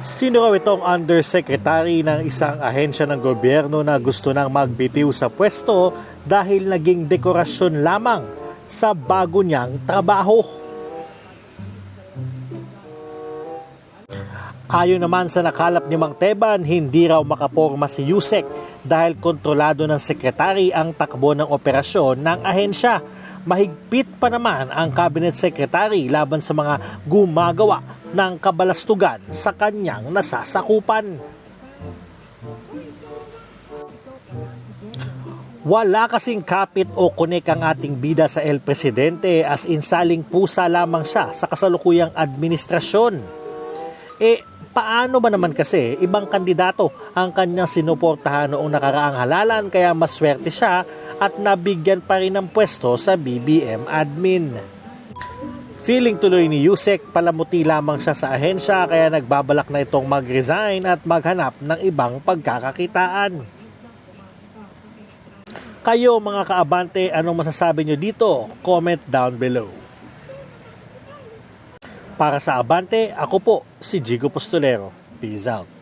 Sino raw itong undersecretary ng isang ahensya ng gobyerno na gusto nang magbitiw sa pwesto dahil naging dekorasyon lamang sa bago niyang trabaho? Ayon naman sa nakalap ni Mang Teban, hindi raw makaporma si Yusek dahil kontrolado ng sekretary ang takbo ng operasyon ng ahensya. Mahigpit pa naman ang cabinet secretary laban sa mga gumagawa ng kabalastugan sa kanyang nasasakupan. Wala kasing kapit o kunik ang ating bida sa El Presidente as insaling pusa lamang siya sa kasalukuyang administrasyon. Eh, paano ba naman kasi ibang kandidato ang kanyang sinuportahan noong nakaraang halalan kaya maswerte siya at nabigyan pa rin ng pwesto sa BBM admin. Feeling tuloy ni Yusek palamuti lamang siya sa ahensya kaya nagbabalak na itong mag-resign at maghanap ng ibang pagkakakitaan. Kayo mga kaabante, anong masasabi nyo dito? Comment down below. Para sa Abante, ako po si Jigo Postolero. Peace out.